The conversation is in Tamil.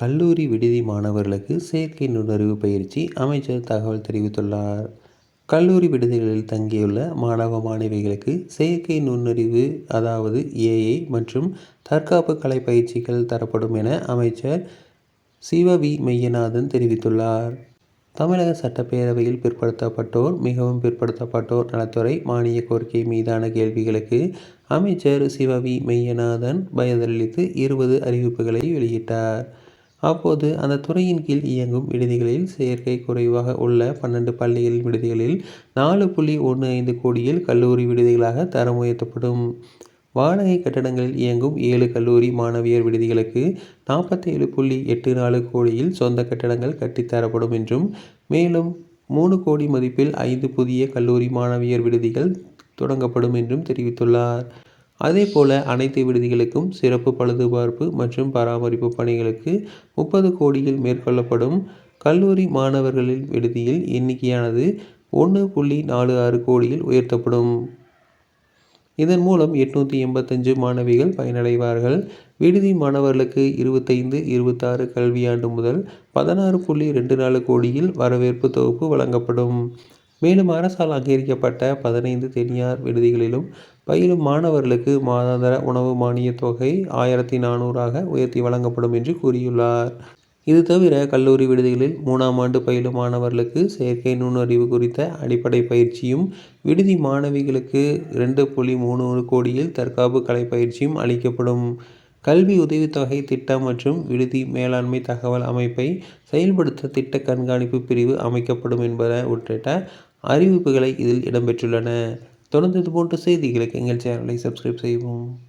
கல்லூரி விடுதி மாணவர்களுக்கு செயற்கை நுண்ணறிவு பயிற்சி அமைச்சர் தகவல் தெரிவித்துள்ளார். கல்லூரி விடுதிகளில் தங்கியுள்ள மாணவ மாணவிகளுக்கு செயற்கை நுண்ணறிவு அதாவது ஏஐ மற்றும் தற்காப்பு கலை பயிற்சிகள் தரப்படும் என அமைச்சர் சிவ வி மெய்யநாதன் தெரிவித்துள்ளார். தமிழக சட்டப்பேரவையில் பிற்படுத்தப்பட்டோர் மிகவும் பிற்படுத்தப்பட்டோர் நலத்துறை மானிய கோரிக்கை மீதான கேள்விகளுக்கு அமைச்சர் சிவ வி மெய்யநாதன் பதிலளித்து இருபது அறிவிப்புகளை வெளியிட்டார். அப்போது அந்த துறையின் கீழ் இயங்கும் விடுதிகளில் சேர்க்கை குறைவாக உள்ள பன்னெண்டு பள்ளிகளின் விடுதிகளில் நாலு புள்ளி ஒன்று ஐந்து கோடியில் கல்லூரி விடுதிகளாக தரம் உயர்த்தப்படும். வாடகை கட்டடங்களில் இயங்கும் ஏழு கல்லூரி மாணவியர் விடுதிகளுக்கு நாற்பத்தேழு புள்ளி எட்டு நாலு கோடியில் சொந்த கட்டடங்கள் கட்டித்தரப்படும் என்றும் மேலும் மூணு கோடி மதிப்பில் ஐந்து புதிய கல்லூரி மாணவியர் விடுதிகள் தொடங்கப்படும் என்றும் தெரிவித்துள்ளார். அதே போல அனைத்து விடுதிகளுக்கும் சிறப்பு பழுதுபார்ப்பு மற்றும் பராமரிப்பு பணிகளுக்கு முப்பது கோடியில் மேற்கொள்ளப்படும் கல்லூரி மாணவர்களின் விடுதியில் எண்ணிக்கையானது ஒன்று புள்ளி நாலு ஆறு கோடியில் உயர்த்தப்படும். இதன் மூலம் எட்நூற்றி எண்பத்தஞ்சு மாணவிகள் பயனடைவார்கள். விடுதி மாணவர்களுக்கு இருபத்தைந்து இருபத்தாறு கல்வியாண்டு முதல் பதினாறு புள்ளி ரெண்டு நாலு கோடியில் வரவேற்பு தொகுப்பு வழங்கப்படும். மேலும் அரசால் அங்கீகரிக்கப்பட்ட பதினைந்து தனியார் விடுதிகளிலும் பயிலும் மாணவர்களுக்கு மாதாந்திர உணவு மானியத் தொகை ஆயிரத்தி நானூறாக உயர்த்தி வழங்கப்படும் என்று கூறியுள்ளார். இது தவிர கல்லூரி விடுதிகளில் மூணாம் ஆண்டு பயிலும் மாணவர்களுக்கு செயற்கை நுண்ணறிவு குறித்த அடிப்படை பயிற்சியும் விடுதி மாணவிகளுக்கு ரெண்டு புள்ளி மூணு கோடியில் தற்காப்பு கலை பயிற்சியும் அளிக்கப்படும். கல்வி உதவித்தொகை திட்டம் மற்றும் விடுதி மேலாண்மை தகவல் அமைப்பை செயல்படுத்த திட்ட கண்காணிப்பு பிரிவு அமைக்கப்படும் என்பன உட்பட அறிவிப்புகளை இதில் இடம்பெற்றுள்ளன. தொடர்ந்து இதுபோன்ற செய்திகளுக்கு எங்கள் சேனலை சப்ஸ்கிரைப் செய்யவும்.